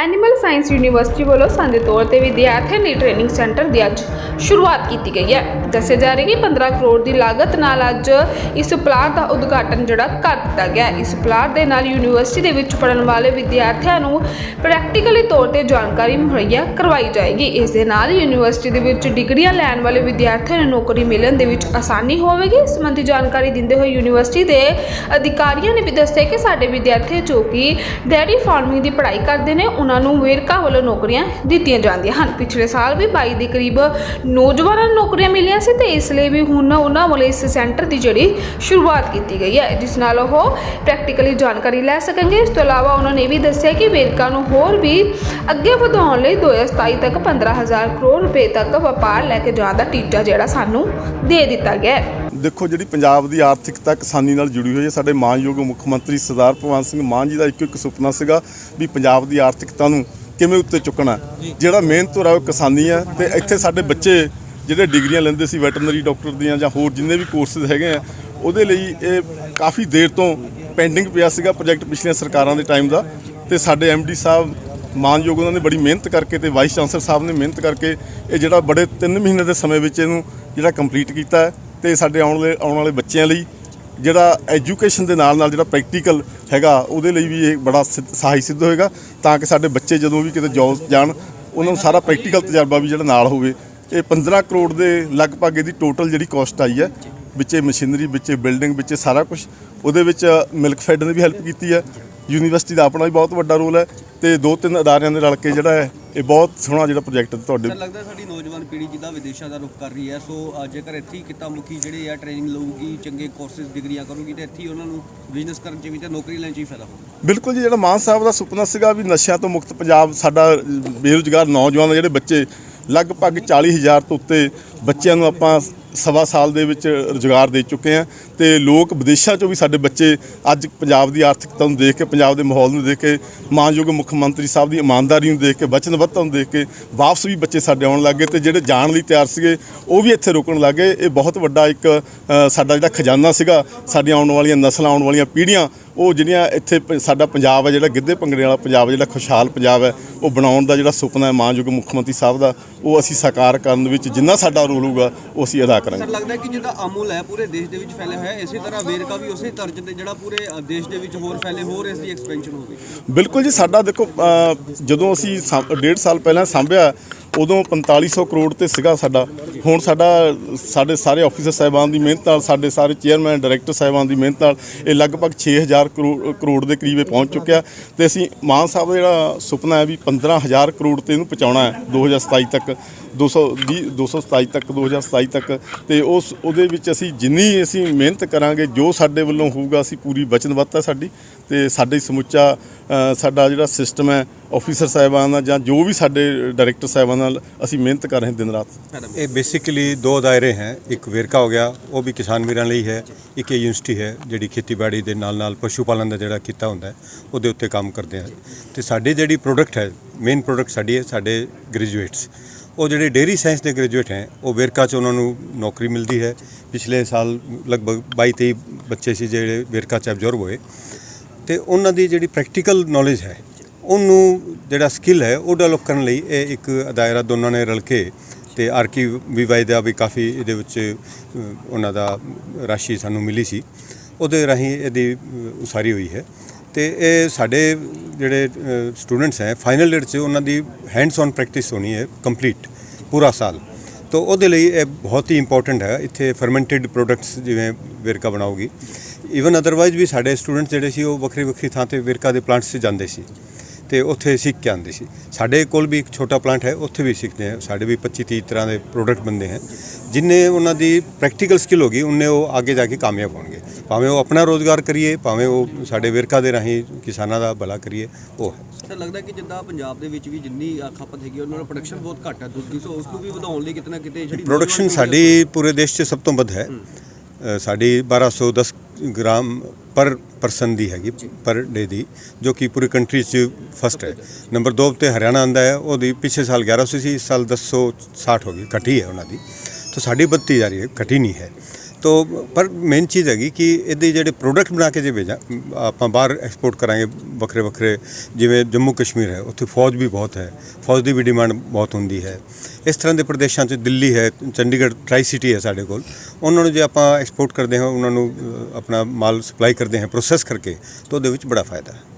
Animal science university ਵੱਲੋਂ ਸਾਂਝੇ ਤੌਰ ਤੇ ਵਿਦਿਆਰਥੀਆਂ ਲਈ ਟ੍ਰੇਨਿੰਗ ਸੈਂਟਰ ਦੀ ਅੱਜ ਸ਼ੁਰੂਆਤ ਕੀਤੀ ਗਈ ਹੈ। ਦੱਸਿਆ ਜਾ ਰਿਹਾ ਕਿ 15 ਕਰੋੜ ਦੀ ਲਾਗਤ ਨਾਲ ਅੱਜ ਇਸ ਪਲਾਟ ਦਾ ਉਦਘਾਟਨ ਜਿਹੜਾ ਕਰ ਦਿੱਤਾ ਗਿਆ ਇਸ ਪਲਾਟ ਦੇ ਨਾਲ ਯੂਨੀਵਰਸਿਟੀ ਦੇ ਵਿੱਚ ਪੜ੍ਹਨ ਵਾਲੇ ਵਿਦਿਆਰਥੀਆਂ ਨੂੰ ਪ੍ਰੈਕਟੀਕਲੀ ਤੌਰ ਤੇ ਜਾਣਕਾਰੀ ਮੁਹੱਈਆ ਕਰਵਾਈ ਜਾਏਗੀ। ਇਸ ਦੇ ਨਾਲ ਯੂਨੀਵਰਸਿਟੀ ਦੇ ਵਿੱਚ ਡਿਗਰੀਆਂ ਲੈਣ ਵਾਲੇ ਵਿਦਿਆਰਥੀਆਂ ਨੂੰ ਨੌਕਰੀ ਮਿਲਣ ਦੇ ਵਿੱਚ ਆਸਾਨੀ ਹੋਵੇਗੀ। ਇਸ ਸੰਬੰਧੀ ਜਾਣਕਾਰੀ ਦਿੰਦੇ ਹੋਏ ਯੂਨੀਵਰਸਿਟੀ ਦੇ ਅਧਿਕਾਰੀਆਂ ਨੇ ਵੀ ਦੱਸਿਆ ਕਿ ਸਾਡੇ ਵਿਦਿਆਰਥੀ ਜੋ ਕਿ ਡੈਰੀ ਫਾਰਮਿੰਗ ਦੀ ਪੜ੍ਹਾਈ ਕਰਦੇ ਨੇ ਉਹਨਾਂ ਨੂੰ ਵੇਰਕਾ ਵੱਲੋਂ ਨੌਕਰੀਆਂ ਦਿੱਤੀਆਂ ਜਾਂਦੀਆਂ ਹਨ। ਪਿਛਲੇ ਸਾਲ ਵੀ 22 ਦੇ ਕਰੀਬ ਨੌਜਵਾਨਾਂ ਨੂੰ ਨੌਕਰੀਆਂ ਮਿਲੀਆਂ ਸੀ ਤੇ ਇਸ ਲਈ ਵੀ ਹੁਣ ਉਹਨਾਂ ਵੱਲੋਂ ਇਸ ਸੈਂਟਰ ਦੀ ਜਿਹੜੀ ਸ਼ੁਰੂਆਤ ਕੀਤੀ ਗਈ ਹੈ। ਜਿਸ ਨਾਲ ਉਹ ਪ੍ਰੈਕਟੀਕਲੀ ਜਾਣਕਾਰੀ ਲੈ ਸਕਣਗੇ। ਇਸ ਤੋਂ ਇਲਾਵਾ ਉਹਨਾਂ ਨੇ ਵੀ ਦੱਸਿਆ ਕਿ ਵੇਰਕਾ ਨੂੰ ਹੋਰ ਵੀ ਅੱਗੇ ਵਧਾਉਣ ਲਈ 2027 ਤੱਕ 15000 ਕਰੋੜ ਰੁਪਏ ਤੱਕ ਵਪਾਰ ਲੈ ਕੇ ਜਾਣ ਦਾ ਟੀਚਾ ਜਿਹੜਾ ਸਾਨੂੰ ਦੇ ਦਿੱਤਾ ਗਿਆ ਹੈ। ਦੇਖੋ ਜਿਹੜੀ ਪੰਜਾਬ ਦੀ ਆਰਥਿਕਤਾ ਕਿਸਾਨੀ ਨਾਲ ਜੁੜੀ ਹੋਈ ਹੈ, ਸਾਡੇ ਮਾਨਯੋਗ ਮੁੱਖ ਮੰਤਰੀ ਸਰਦਾਰ ਭਗਵੰਤ ਸਿੰਘ ਮਾਨ ਜੀ ਦਾ ਇੱਕੋ ਇੱਕ ਸੁਪਨਾ ਸੀਗਾ ਵੀ ਪੰਜਾਬ ਦੀ ਆਰਥਿਕਤਾ ਨੂੰ ਕਿਵੇਂ ਉੱਤੇ ਚੁੱਕਣਾ? ਜਿਹੜਾ ਮਿਹਨਤ ਹੋ ਰਿਹਾ ਉਹ ਕਿਸਾਨੀ ਹੈ ਤੇ ਇੱਥੇ ਸਾਡੇ ਬੱਚੇ ਜਿਹੜੇ ਡਿਗਰੀਆਂ ਲੈਂਦੇ ਸੀ ਵੈਟਰਨਰੀ ਡਾਕਟਰ ਦੀਆਂ ਜਾਂ ਹੋਰ ਜਿੰਨੇ ਵੀ ਕੋਰਸਸ ਹੈਗੇ ਆ ਉਹਦੇ ਲਈ ਇਹ ਕਾਫੀ ਦੇਰ ਤੋਂ ਪੈਂਡਿੰਗ ਪਿਆ ਸੀਗਾ ਪ੍ਰੋਜੈਕਟ ਪਿਛਲੀਆਂ ਸਰਕਾਰਾਂ ਦੇ ਟਾਈਮ ਦਾ ਤੇ ਸਾਡੇ ਐਮਡੀ ਸਾਹਿਬ ਮਾਨਯੋਗ ਉਹਨਾਂ ਨੇ ਬੜੀ ਮਿਹਨਤ ਕਰਕੇ ਤੇ ਵਾਈਸ ਚਾਂਸਲਰ ਸਾਹਿਬ ਨੇ ਮਿਹਨਤ ਕਰਕੇ ਇਹ ਜਿਹੜਾ ਬੜੇ 3 ਮਹੀਨੇ ਦੇ ਸਮੇਂ ਵਿੱਚ ਇਹਨੂੰ ਜਿਹੜਾ ਕੰਪਲੀਟ ਕੀਤਾ ਤੇ ਸਾਡੇ ਆਉਣ ਵਾਲੇ ਆਉਣ ਵਾਲੇ ਬੱਚਿਆਂ ਲਈ ਜਿਹੜਾ ਐਜੂਕੇਸ਼ਨ ਦੇ ਨਾਲ ਨਾਲ ਜਿਹੜਾ ਪ੍ਰੈਕਟੀਕਲ ਹੈਗਾ, ਉਹਦੇ ਲਈ ਵੀ ਇਹ ਬੜਾ ਸਿੱਧ- ਸਹਾਈ ਸਿੱਧ ਹੋਏਗਾ ਤਾਂ ਕਿ ਸਾਡੇ ਬੱਚੇ ਜਦੋਂ ਵੀ ਕਿਤੇ ਜੌਬ ਜਾਣ, ਉਹਨਾਂ ਨੂੰ ਸਾਰਾ ਪ੍ਰੈਕਟੀਕਲ ਤਜਰਬਾ ਵੀ ਜਿਹੜਾ ਨਾਲ ਹੋਵੇ। ਇਹ 15 ਕਰੋੜ ਦੇ ਲਗਭਗ ਇਹਦੀ ਟੋਟਲ ਜਿਹੜੀ ਕਾਸਟ ਆਈ ਹੈ, ਵਿੱਚੇ ਮਸ਼ੀਨਰੀ, ਵਿੱਚੇ ਬਿਲਡਿੰਗ, ਵਿੱਚੇ ਸਾਰਾ ਕੁਝ ਉਹਦੇ ਵਿੱਚ ਮਿਲਕ ਫੈਡ ਨੇ ਵੀ ਹੈਲਪ ਕੀਤੀ ਹੈ। ਯੂਨੀਵਰਸਿਟੀ ਦਾ ਆਪਣਾ ਵੀ ਬਹੁਤ ਵੱਡਾ ਰੋਲ ਹੈ। ਤੇ ਦੋ ਤਿੰਨ ਅਦਾਰਿਆਂ ਦੇ ਰਲ ਕੇ ਜਿਹੜਾ ਹੈ ਇਹ ਬਹੁਤ ਸੋਹਣਾ ਜਿਹੜਾ ਪ੍ਰੋਜੈਕਟ ਤੁਹਾਡੇ ਸਰ ਲੱਗਦਾ ਸਾਡੀ ਨੌਜਵਾਨ ਪੀੜ੍ਹੀ ਜਿੱਦਾਂ ਵਿਦੇਸ਼ਾਂ ਦਾ ਰੁਖ ਕਰ ਰਹੀ ਹੈ ਸੋ ਜੇਕਰ ਇੱਥੇ ਹੀ ਕਿੱਤਾ ਮੁਖੀ ਜਿਹੜੇ ਆ ਟ੍ਰੇਨਿੰਗ ਲਊਗੀ ਚੰਗੇ ਕੋਰਸਿਸ ਡਿਗਰੀਆਂ ਕਰੂਗੀ ਤੇ ਇੱਥੇ ਹੀ ਉਹਨਾਂ ਨੂੰ ਬਿਜ਼ਨਸ ਕਰਨ ਚ ਵੀ ਤੇ ਨੌਕਰੀ ਲੈਣ ਚ ਵੀ ਫਾਇਦਾ ਹੋਊਗਾ। ਬਿਲਕੁਲ ਜੀ ਜਿਹੜਾ ਮਾਨ ਸਾਹਿਬ ਦਾ ਸੁਪਨਾ ਸੀਗਾ ਵੀ ਨਸ਼ਿਆਂ ਤੋਂ ਮੁਕਤ ਪੰਜਾਬ ਸਾਡਾ ਬੇਰੁਜ਼ਗਾਰ ਨੌਜਵਾਨ ਜਿਹੜੇ ਬੱਚੇ ਲਗਭਗ 40000 ਤੋਂ ਉੱਤੇ ਬੱਚਿਆਂ ਨੂੰ ਆਪਾਂ ਸਵਾ ਸਾਲ ਦੇ ਵਿੱਚ ਰੁਜ਼ਗਾਰ ਦੇ ਚੁੱਕੇ ਆ ਤੇ ਲੋਕ ਵਿਦੇਸ਼ਾਂ ਚੋਂ ਵੀ ਸਾਡੇ ਬੱਚੇ ਅੱਜ ਪੰਜਾਬ ਦੀ ਆਰਥਿਕਤਾ ਨੂੰ ਦੇਖ ਕੇ, ਪੰਜਾਬ ਦੇ ਮਾਹੌਲ ਨੂੰ ਦੇਖ ਕੇ, ਮਾਨਯੋਗ ਮੁੱਖ ਮੰਤਰੀ ਸਾਹਿਬ ਦੀ ਇਮਾਨਦਾਰੀ ਨੂੰ ਦੇਖ ਕੇ, ਵਚਨਬੱਧਤਾ ਨੂੰ ਦੇਖ ਕੇ ਵਾਪਸ ਵੀ ਬੱਚੇ ਸਾਡੇ ਆਉਣ ਲੱਗੇ ਤੇ ਜਿਹੜੇ ਜਾਣ ਲਈ ਤਿਆਰ ਸੀਗੇ, ਉਹ ਵੀ ਇੱਥੇ ਰੁਕਣ ਲੱਗੇ ਇਹ ਬਹੁਤ ਵੱਡਾ ਇੱਕ ਸਾਡਾ ਜਿਹੜਾ ਖਜ਼ਾਨਾ ਸੀਗਾ, ਸਾਡੀਆਂ ਆਉਣ ਵਾਲੀਆਂ ਨਸਲਾਂ, ਆਉਣ ਵਾਲੀਆਂ ਪੀੜ੍ਹੀਆਂ ਉਹ ਜਿਹੜੀਆਂ ਇੱਥੇ ਸਾਡਾ ਪੰਜਾਬ ਹੈ ਜਿਹੜਾ ਗਿੱਧੇ ਭੰਗੜੇ ਵਾਲਾ ਪੰਜਾਬ ਜਿਹੜਾ ਖੁਸ਼ਹਾਲ ਪੰਜਾਬ ਹੈ ਉਹ ਬਣਾਉਣ ਦਾ ਜਿਹੜਾ ਸੁਪਨਾ ਹੈ ਮਾਨਯੋਗ ਮੁੱਖ ਮੰਤਰੀ ਸਾਹਿਬ ਦਾ ਉਹ ਅਸੀਂ ਸਾਕਾਰ ਕਰਨ ਵਿੱਚ ਜਿੰਨਾ ਸਾਡਾ ਰੋਲ ਹੋਊਗਾ ਉਹ ਅਸੀਂ ਅਦਾ ਕਰਾਂਗੇ। ਸਰ ਲੱਗਦਾ ਕਿ ਜਿੱਦਾਂ ਅਮੁਲ ਹੈ ਪੂਰੇ ਦੇਸ਼ ਦੇ ਵਿੱਚ ਫੈਲਿਆ ਹੋਇਆ ਇਸੇ ਤਰ੍ਹਾਂ ਵੇਰਕਾ ਵੀ ਉਸੇ ਤਰਜ ਤੇ ਜਿਹੜਾ ਪੂਰੇ ਦੇਸ਼ ਦੇ ਵਿੱਚ ਹੋਰ ਫੈਲੇ ਹੋਰ ਇਸ ਦੀ ਐਕਸਪੈਂਸ਼ਨ ਹੋਵੇ ਬਿਲਕੁਲ ਜੀ ਸਾਡਾ ਦੇਖੋ ਜਦੋਂ ਅਸੀਂ ਸਾਂ- ਡੇਢ ਸਾਲ ਪਹਿਲਾਂ ਸਾਂਭਿਆ ਉਦੋਂ 4500 ਕਰੋੜ ਤੇ ਸੀਗਾ ਸਾਡਾ। ਹੁਣ ਸਾਡਾ, ਸਾਡੇ ਸਾਰੇ ਆਫੀਸਰ ਸਾਹਿਬਾਨ ਦੀ ਮਿਹਨਤ ਨਾਲ, ਸਾਡੇ ਸਾਰੇ ਚੇਅਰਮੈਨ ਡਾਇਰੈਕਟਰ ਸਾਹਿਬਾਨ ਦੀ ਮਿਹਨਤ ਨਾਲ ਇਹ ਲਗਭਗ 6000 ਕਰੋੜ ਕਰੋੜ ਦੇ ਕਰੀਬ ਇਹ ਪਹੁੰਚ ਚੁੱਕਿਆ। ਤੇ ਅਸੀਂ ਮਾਨ ਸਾਹਿਬ ਦਾ ਜਿਹੜਾ ਸੁਪਨਾ ਹੈ ਵੀ 15000 ਕਰੋੜ ਤੇ ਇਹਨੂੰ ਪਹੁੰਚਾਉਣਾ ਹੈ 2027 ਤੱਕ। 220 227 ਤੱਕ 2027 ਤੱਕ, ਤੇ ਉਸ, ਉਹਦੇ ਵਿੱਚ ਅਸੀਂ ਜਿੰਨੀ ਅਸੀਂ ਮਿਹਨਤ ਕਰਾਂਗੇ, ਜੋ ਸਾਡੇ ਵੱਲੋਂ ਹੋਊਗਾ, ਅਸੀਂ ਪੂਰੀ ਵਚਨਬੱਧਤਾ ਸਾਡੀ, ਤੇ ਸਾਡੇ ਸਮੁੱਚਾ ਸਾਡਾ ਜਿਹੜਾ ਸਿਸਟਮ ਹੈ ਆਫੀਸਰ ਸਾਹਿਬਾਨ ਦਾ ਜਾਂ ਜੋ ਵੀ ਸਾਡੇ ਡਾਇਰੈਕਟਰ ਸਾਹਿਬਾਨ ਨਾਲ ਅਸੀਂ ਮਿਹਨਤ ਕਰ ਰਹੇ ਦਿਨ ਰਾਤ। ਇਹ ਬੇਸਿਕਲੀ ਦੋ ਦਾਇਰੇ ਹੈ, ਇੱਕ ਵੇਰਕਾ ਹੋ ਗਿਆ, ਉਹ ਵੀ ਕਿਸਾਨ ਵੀਰਾਂ ਲਈ ਹੈ, ਇੱਕ ਇਹ ਯੂਨਿਵਰਸਿਟੀ ਹੈ, ਜਿਹੜੀ ਖੇਤੀਬਾੜੀ ਦੇ ਨਾਲ ਨਾਲ ਪਸ਼ੂ ਪਾਲਣ ਦਾ ਜਿਹੜਾ ਕੀਤਾ ਹੁੰਦਾ ਉਹਦੇ ਉੱਤੇ ਕੰਮ ਕਰਦੇ ਹਨ ਤੇ ਸਾਡੀ ਜਿਹੜੀ ਪ੍ਰੋਡਕਟ ਹੈ ਮੇਨ ਪ੍ਰੋਡਕਟ ਸਾਡੀ ਹੈ, ਸਾਡੇ ਗ੍ਰੈਜੂਏਟਸ ਉਹ ਜਿਹੜੇ ਡੇਰੀ ਸਾਇੰਸ ਦੇ ਗ੍ਰੈਜੂਏਟ ਹੈ, ਉਹ ਵੇਰਕਾ 'ਚ ਉਹਨਾਂ ਨੂੰ ਨੌਕਰੀ ਮਿਲਦੀ ਹੈ। ਪਿਛਲੇ ਸਾਲ ਲਗਭਗ 22 23 ਬੱਚੇ ਸੀ ਜਿਹੜੇ ਵੇਰਕਾ 'ਚ ਅਬਜ਼ਰਵ ਹੋਏ। ਤੇ ਉਹਨਾਂ ਦੀ ਜਿਹੜੀ ਪ੍ਰੈਕਟੀਕਲ ਨੌਲੇਜ ਹੈ, ਉਹਨੂੰ ਜਿਹੜਾ ਸਕਿੱਲ ਹੈ, ਉਹ ਡਿਵੈਲਪ ਕਰਨ ਲਈ ਇਹ ਇੱਕ ਦਾਇਰਾ ਦੋਨਾਂ ਨੇ ਰਲ ਕੇ ਤੇ ਆਰਕੀ ਵੀਵਾਈ ਦਾ ਵੀ ਕਾਫੀ ਇਹਦੇ ਵਿੱਚ ਉਹਨਾਂ ਦਾ ਰਾਸ਼ੀ ਸਾਨੂੰ ਮਿਲੀ ਸੀ। ਉਹਦੇ ਰਾਹੀਂ ਇਹਦੀ ਉਸਾਰੀ ਹੋਈ ਹੈ। ਤੇ ਇਹ ਸਾਡੇ ਜਿਹੜੇ ਸਟੂਡੈਂਟਸ ਹੈ ਫਾਈਨਲ ਈਅਰ 'ਚ ਉਹਨਾਂ ਦੀ ਹੈਂਡਸ ਔਨ ਪ੍ਰੈਕਟਿਸ ਹੋਣੀ ਹੈ ਕੰਪਲੀਟ ਪੂਰਾ ਸਾਲ। ਤੋ ਉਹਦੇ ਲਈ ਇਹ ਬਹੁਤ ਹੀ ਇੰਪੋਰਟੈਂਟ ਹੈ, ਇੱਥੇ ਫਰਮੈਂਟਡ ਪ੍ਰੋਡਕਟਸ ਜਿਵੇਂ ਵੇਰਕਾ ਬਣਾਉਗੀ ਈਵਨ ਅਦਰਵਾਈਜ਼ ਵੀ ਸਾਡੇ ਸਟੂਡੈਂਟ ਜਿਹੜੇ ਸੀ, ਉਹ ਵੱਖਰੀ ਵੱਖਰੀ ਥਾਂ ਤੇ ਵੇਰਕਾ ਦੇ ਪਲਾਂਟਸ 'ਚ ਜਾਂਦੇ ਸੀ। ਤੇ ਉੱਥੇ ਸਿੱਖ ਕੇ ਆਉਂਦੇ ਸੀ। ਸਾਡੇ ਕੋਲ ਵੀ ਇੱਕ ਛੋਟਾ ਪਲਾਂਟ ਹੈ ਉੱਥੇ ਵੀ ਸਿੱਖਦੇ ਆ ਸਾਡੇ ਵੀ 25 30 ਤਰ੍ਹਾਂ ਦੇ ਪ੍ਰੋਡਕਟ ਬਣਦੇ ਹਨ ਜਿੰਨੇ ਉਹਨਾਂ ਦੀ ਪ੍ਰੈਕਟੀਕਲ ਸਕਿੱਲ ਹੋਗੀ ਉਹਨੇ ਉਹ ਅੱਗੇ ਜਾ ਕੇ ਕਾਮਯਾਬ ਹੋਣਗੇ। ਭਾਵੇਂ ਉਹ ਆਪਣਾ ਰੋਜ਼ਗਾਰ ਕਰੀਏ ਭਾਵੇਂ ਉਹ ਸਾਡੇ ਵੇਰਕਾ ਦੇ ਰਾਹੀਂ ਕਿਸਾਨਾਂ ਦਾ ਭਲਾ ਕਰੀਏ ਉਹ ਹੈ। ਸਰ ਲੱਗਦਾ ਕਿ ਜਿੱਦਾਂ ਪੰਜਾਬ ਦੇ ਵਿੱਚ ਵੀ ਜਿੰਨੀ ਖਪਤ ਹੈਗੀ ਉਹਨਾਂ ਦਾ ਪ੍ਰੋਡਕਸ਼ਨ ਬਹੁਤ ਘੱਟ ਹੈ। ਦੁੱਧ ਦੀ ਸੋ ਉਸ ਨੂੰ ਵੀ ਵਧਾਉਣ ਲਈ ਕਿਤੇ ਨਾ ਕਿਤੇ ਜਿਹੜੀ ਪ੍ਰੋਡਕਸ਼ਨ ਸਾਡੀ ਪੂਰੇ ਦੇਸ਼ 'ਚ ਸਭ ਤੋਂ ਵੱਧ ਹੈ। ਸਾਡੀ 1210 ਗ੍ਰਾਮ ਪਰ ਪਰਸਨ ਦੀ ਹੈਗੀ ਪਰ ਡੇ ਦੀ ਜੋ ਕਿ ਪੂਰੀ ਕੰਟਰੀ 'ਚ ਫਸਟ ਹੈ। ਨੰਬਰ 2 ਤੇ ਹਰਿਆਣਾ ਆਂਦਾ ਹੈ ਉਹਦੀ ਪਿਛਲੇ ਸਾਲ 1100 ਸੀ ਇਸ ਸਾਲ 1060 ਹੋ ਗਈ ਘਟੀ ਹੈ ਉਹਨਾਂ ਦੀ। ਤਾਂ ਸਾਡੀ ਵੱਧਦੀ ਜਾ ਰਹੀ ਹੈ ਘਟੀ ਨਹੀਂ ਹੈ। ਤੋ, ਪਰ ਮੇਨ ਚੀਜ਼ ਹੈਗੀ ਕਿ ਇਹਦੇ ਜਿਹੜੇ ਪ੍ਰੋਡਕਟ ਬਣਾ ਕੇ ਜੇ ਭੇਜਾਂ, ਆਪਾਂ ਬਾਹਰ ਐਕਸਪੋਰਟ ਕਰਾਂਗੇ ਵੱਖਰੇ ਵੱਖਰੇ, ਜਿਵੇਂ ਜੰਮੂ ਕਸ਼ਮੀਰ ਹੈ, ਉੱਥੇ ਫੌਜ ਵੀ ਬਹੁਤ ਹੈ, ਫੌਜ ਦੀ ਵੀ ਡਿਮਾਂਡ ਬਹੁਤ ਹੁੰਦੀ ਹੈ। ਇਸ ਤਰ੍ਹਾਂ ਦੇ ਪ੍ਰਦੇਸ਼ਾਂ 'ਚ ਦਿੱਲੀ ਹੈ, ਚੰਡੀਗੜ੍ਹ ਟਰਾਈ ਸਿਟੀ ਹੈ ਸਾਡੇ ਕੋਲ, ਉਹਨਾਂ ਨੂੰ ਜੇ ਆਪਾਂ ਐਕਸਪੋਰਟ ਕਰਦੇ ਹਾਂ, ਉਹਨਾਂ ਨੂੰ ਆਪਣਾ ਮਾਲ ਸਪਲਾਈ ਕਰਦੇ ਹਾਂ ਪ੍ਰੋਸੈਸ ਕਰਕੇ, ਤਾਂ ਉਹਦੇ ਵਿੱਚ ਬੜਾ ਫਾਇਦਾ ਹੈ।